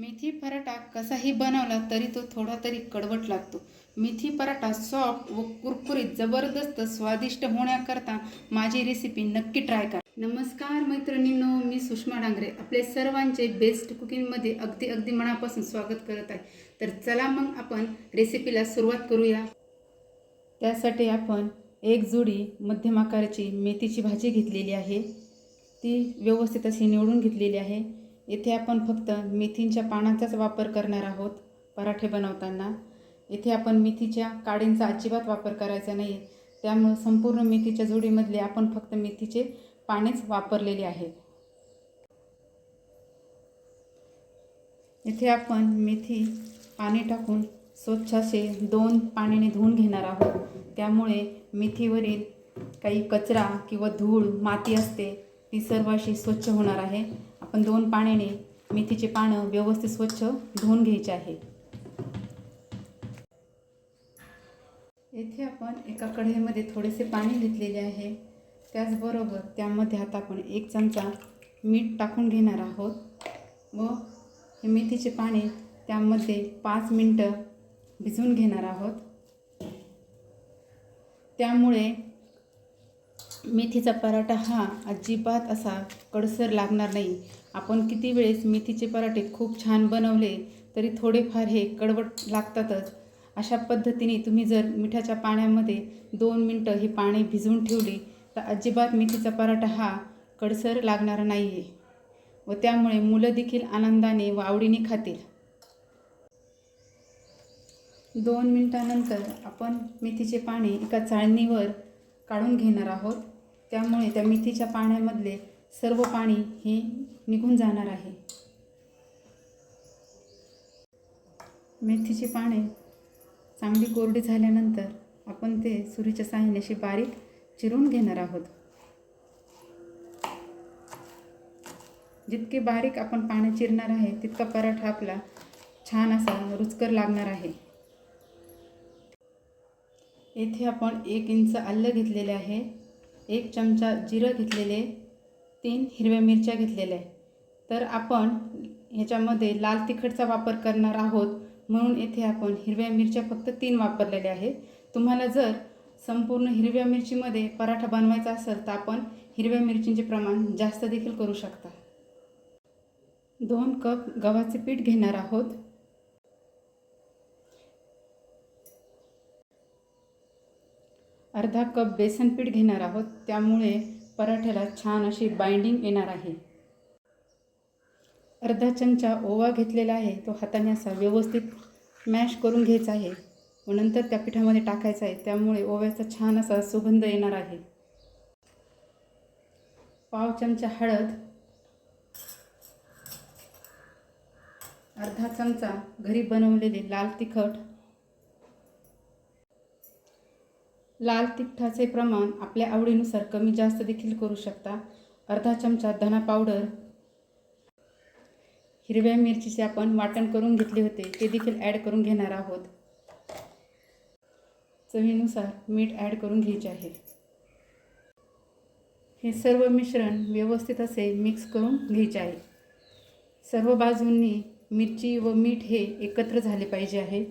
मेथी पराठा कसाही बनवला तरी तो थोडा तरी कडवट लागतो. मेथी पराठा सॉफ्ट व कुरकुरीत जबरदस्त स्वादिष्ट होण्याकरता माझी रेसिपी नक्की ट्राय करा. नमस्कार मैत्रिणींनो मी सुषमा डांगरे आपले सर्वांचे बेस्ट कुकिंगमध्ये अगदी अगदी मनापासून स्वागत करत आहे. तर चला मग आपण रेसिपीला सुरुवात करूया. त्यासाठी आपण एक जुडी मध्यम आकाराची मेथीची भाजी घेतलेली आहे. ती व्यवस्थित अशी निवडून घेतलेली आहे. इथे आपण फक्त मेथींच्या पानांचाच वापर करणार आहोत पराठे बनवताना. इथे आपण मेथीच्या काडींचा अजिबात वापर करायचा नाही त्यामुळं संपूर्ण मेथीच्या जोडीमधले आपण फक्त मेथीचे पानेच वापरलेले आहेत इथे आपण मेथी पाणी टाकून स्वच्छ असे दोन पाण्याने धुवून घेणार आहोत. त्यामुळे मेथीवरील काही कचरा किंवा धूळ माती असते ती सर्व अशी स्वच्छ होणार आहे. आपण दोन पाण्याने मेथीचे पानं व्यवस्थित स्वच्छ धुवून घ्यायचे आहे. येथे आपण एका कढईमध्ये थोडेसे पाणी घेतलेले आहे. त्याचबरोबर त्यामध्ये आता आपण एक चमचा मीठ टाकून घेणार आहोत व हे मेथीचे पाने त्यामध्ये पाच मिनटं भिजवून घेणार आहोत. त्यामुळे मेथीचा पराठा हा अजिबात असा कडसर लागणार नाही. आपण किती वेळेस मेथीचे पराठे खूप छान बनवले तरी थोडेफार हे कडवट लागतातच. अशा पद्धतीने तुम्ही जर मिठाच्या पाण्यामध्ये दोन मिनटं हे पाणी भिजवून ठेवली तर अजिबात मेथीचा पराठा हा कडसर लागणार नाही आहे व त्यामुळे मुलं देखील आनंदाने व आवडीने खातील. दोन मिनटानंतर आपण मेथीचे पाणी एका चाळणीवर काढून घेणार आहोत. त्यामुळे त्या मेथीच्या पाण्यामधले सर्व पाणी हे निघून जाणार आहे. मेथीची पाने चांगली कोरडी झाल्यानंतर आपण ते सुरीच्या साहाय्याने बारीक चिरून घेणार आहोत. जितके बारीक आपण पाणी चिरणार आहे तितका पराठा आपला छान असा रुचकर लागणार आहे. येथे आपण एक इंच आलं घेतलेले आहे. एक चमचा जिरं घेतलेले तीन हिरव्या मिरच्या घेतलेल्या आहे तर आपण ह्याच्यामध्ये लाल तिखटचा वापर करणार आहोत. म्हणून येथे आपण हिरव्या मिरच्या फक्त तीन वापरलेल्या आहेत. तुम्हाला जर संपूर्ण हिरव्या मिरचीमध्ये पराठा बनवायचा असेल तर आपण हिरव्या मिरचींचे प्रमाण जास्त देखील करू शकता. दोन कप गव्हाचे पीठ घेणार आहोत. अर्धा कप बेसन पीठ घेणार आहोत. त्यामुळे पराठ्याला छान अशी बाइंडिंग येणार आहे. अर्धा चमचा ओवा घेतलेला आहे. तो हाताने असा व्यवस्थित मॅश करून घ्यायचा आहे व नंतर त्या पिठामध्ये टाकायचा आहे. त्यामुळे ओव्याचा छान असा सुगंध येणार आहे. पाव चमचा हळद अर्धा चमचा घरी बनवलेले लाल तिखट लाल तिखटाचे प्रमाण आपल्या आवडीनुसार कमी जास्त देखील करू शकता. अर्धा चमचा धना पावडर हिरव्या मिरचीचे आपण वाटण करून घेतले होते ते देखील ॲड करून घेणार आहोत. चवीनुसार मीठ ॲड करून घ्यायचे आहे. हे सर्व मिश्रण व्यवस्थित असे मिक्स करून घ्यायचे आहे. सर्व बाजूंनी मिरची व मीठ हे एकत्र झाले पाहिजे आहे.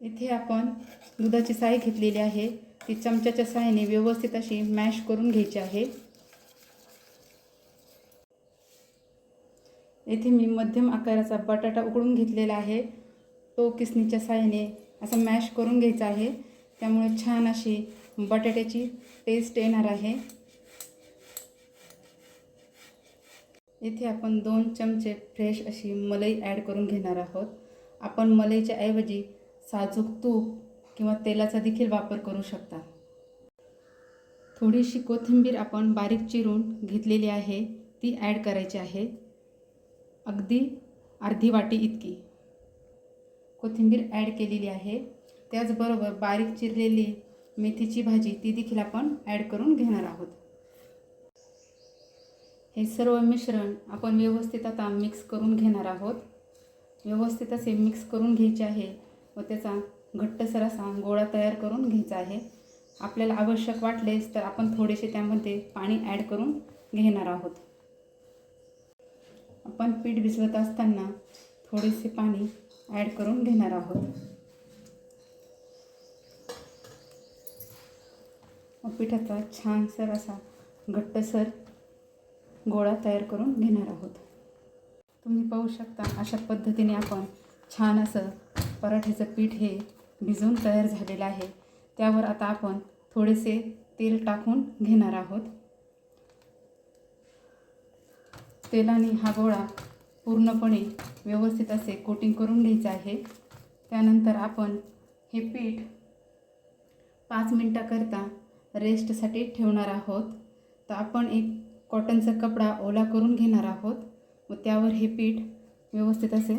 इथे आपण दुधाची साय घेतलेली आहे. ती चमच्याच्या साहाय्याने व्यवस्थित अशी मॅश करून घ्यायची आहे. येथे मी मध्यम आकाराचा बटाटा उकडून घेतलेला आहे. तो किसणीच्या साहाय्याने असा मॅश करून घ्यायचा आहे. त्यामुळे छान अशी बटाट्याची टेस्ट येणार आहे. येथे आपण दोन चमचे फ्रेश अशी मलाई ॲड करून घेणार आहोत. आपण मलईच्या ऐवजी साजूक तूप किंवा तेलाचा देखील वापर करू शकता. थोडीशी कोथिंबीर आपण बारीक चिरून घेतलेली आहे ती ॲड करायची आहे. अगदी अर्धी वाटी इतकी. कोथिंबीर ॲड केलेली आहे. त्याचबरोबर बारीक चिरलेली मेथीची भाजी ती देखील आपण ॲड करून घेणार आहोत. हे सर्व मिश्रण आपण व्यवस्थित आता मिक्स करून घेणार आहोत. व्यवस्थित असे मिक्स करून घ्यायचे आहे. व त्याचा घट्टसर असा गोळा तयार करून घ्यायचा आहे. आपल्याला आवश्यक वाटलेच तर आपण थोडेसे त्यामध्ये पाणी ॲड करून घेणार आहोत. आपण पीठ भिजवत असताना थोडेसे पाणी ॲड करून घेणार आहोत. मग पिठाचा छानसर असा घट्टसर गोळा तयार करून घेणार आहोत. तुम्ही पाहू शकता अशा पद्धतीने आपण छान असं पराठ्याचं पीठ हे भिजवून तयार झालेलं आहे. त्यावर आता आपण थोडेसे तेल टाकून घेणार आहोत. तेलाने हा गोळा पूर्णपणे व्यवस्थित असे कोटिंग करून घ्यायचं आहे. त्यानंतर आपण हे पीठ पाच मिनटाकरता रेस्टसाठी ठेवणार आहोत. तर आपण एक कॉटनचा कपडा ओला करून घेणार आहोत. व त्यावर हे पीठ व्यवस्थित असे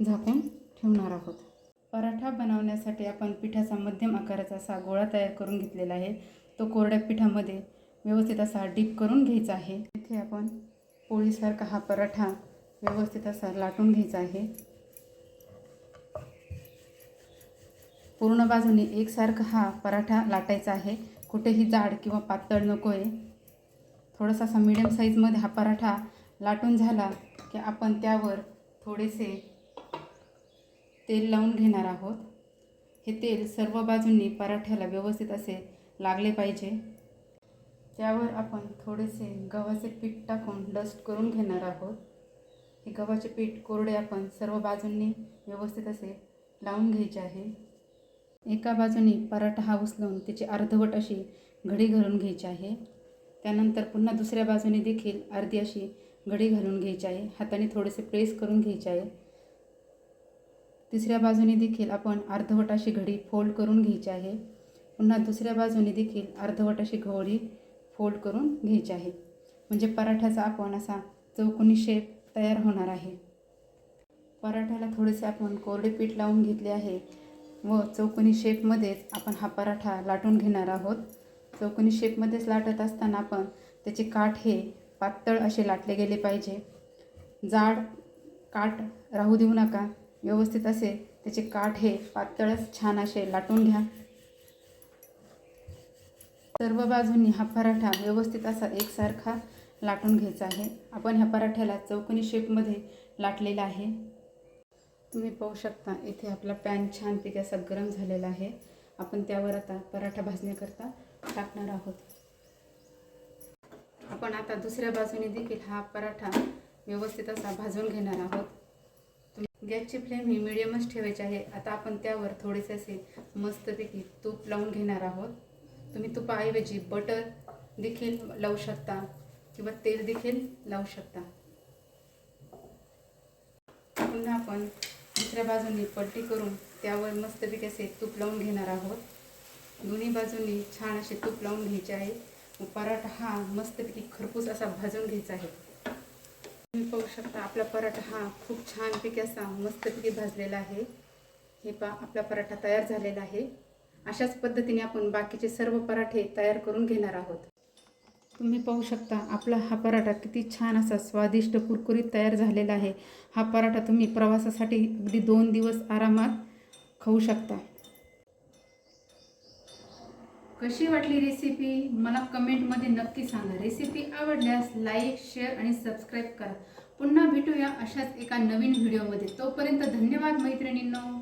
झाकून ठेवणार आहोत. पराठा बनवण्यासाठी आपण पिठाचा मध्यम आकाराचा असा गोळा तयार करून घेतलेला आहे. तो कोरड्या पिठामध्ये व्यवस्थित असा डीप करून घ्यायचा आहे. इथे आपण पोळीसारखा हा पराठा व्यवस्थित असा लाटून घ्यायचा आहे. पूर्ण बाजूने एकसारखा हा पराठा लाटायचा आहे. कुठेही जाड किंवा पातळ नको आहे थोडासा असा मिडियम साईजमध्ये हा पराठा लाटून झाला की आपण त्यावर थोडेसे तेल लावून घेणार आहोत. हे तेल सर्व बाजूंनी पराठ्याला व्यवस्थित असे लागले पाहिजे. त्यावर आपण थोडेसे गव्हाचे पीठ टाकून डस्ट करून घेणार आहोत. हे गव्हाचे पीठ कोरडे आपण सर्व बाजूंनी व्यवस्थित असे लावून घ्यायचे आहे. एका बाजूने पराठा हा उचलून त्याची अर्धवट अशी घडी घालून घ्यायची आहे. त्यानंतर पुन्हा दुसऱ्या बाजूने देखील अर्धी अशी घडी घालून घ्यायची आहे. हाताने थोडेसे प्रेस करून घ्यायचे आहे. तिसऱ्या बाजूने देखील आपण अर्धवटाशी घडी फोल्ड करून घ्यायची आहे. पुन्हा दुसऱ्या बाजूने देखील अर्धवटाशी घडी फोल्ड करून घ्यायची आहे. म्हणजे पराठ्याचा आपण असा चौकोनी शेप तयार होणार आहे. पराठ्याला थोडेसे आपण कोरडे पीठ लावून घेतले आहे व चौकोनी शेपमध्येच आपण हा पराठा लाटून घेणार आहोत. चौकोनी शेपमध्येच लाटत असताना आपण त्याचे काठ हे पातळ असे लाटले गेले पाहिजे. जाड काठ राहू देऊ नका. व्यवस्थित असे. त्याचे काठ हे पातळच छान असे लाटून घ्या. सर्व बाजूंनी हा पराठा व्यवस्थित असा एकसारखा लाटून घ्यायचा आहे. आपण ह्या पराठ्याला चौकोनी शेपमध्ये लाटलेला आहे. तुम्ही पाहू शकता इथे आपला पॅन छानपैकी असा गरम झालेला आहे. आपण त्यावर आता पराठा भाजण्याकरता टाकणार आहोत. आपण आता दुसऱ्या बाजूने देखील हा पराठा व्यवस्थित असा भाजून घेणार आहोत. गॅसची फ्लेम ही मिडियमच ठेवायची आहे. आता आपण त्यावर थोडेसे असे मस्तपैकी तूप लावून घेणार आहोत. तुम्ही तुपाऐवजी बटर देखील लावू शकता किंवा तेल देखील लावू शकता. पुन्हा आपण दुसऱ्या बाजूनी पलटी करून त्यावर मस्तपैकी असे तूप लावून घेणार आहोत. दोन्ही बाजूंनी छान असे तूप लावून घ्यायचे आहे. व पराठा हा मस्तपैकी खरपूस असा भाजून घ्यायचा आहे. तुम्ही पाहू शकता आपला पराठा हा खूप छानपैकी असा मस्तपैकी भाजलेला आहे. हे पा आपला पराठा तयार झालेला आहे. अशाच पद्धतीने आपण बाकीचे सर्व पराठे तयार करून घेणार आहोत. तुम्ही पाहू शकता आपला हा पराठा किती छान असा स्वादिष्ट कुरकुरीत तयार झालेला आहे. हा पराठा तुम्ही प्रवासासाठी अगदी दोन दिवस आरामात खाऊ शकता. कशी वाटली रेसिपी मला कमेंटमध्ये नक्की सांगा. रेसिपी आवडल्यास लाईक शेअर आणि सबस्क्राईब करा. पुन्हा भेटूया अशाच एका नवीन व्हिडिओमध्ये. तोपर्यंत धन्यवाद मैत्रिणींनो.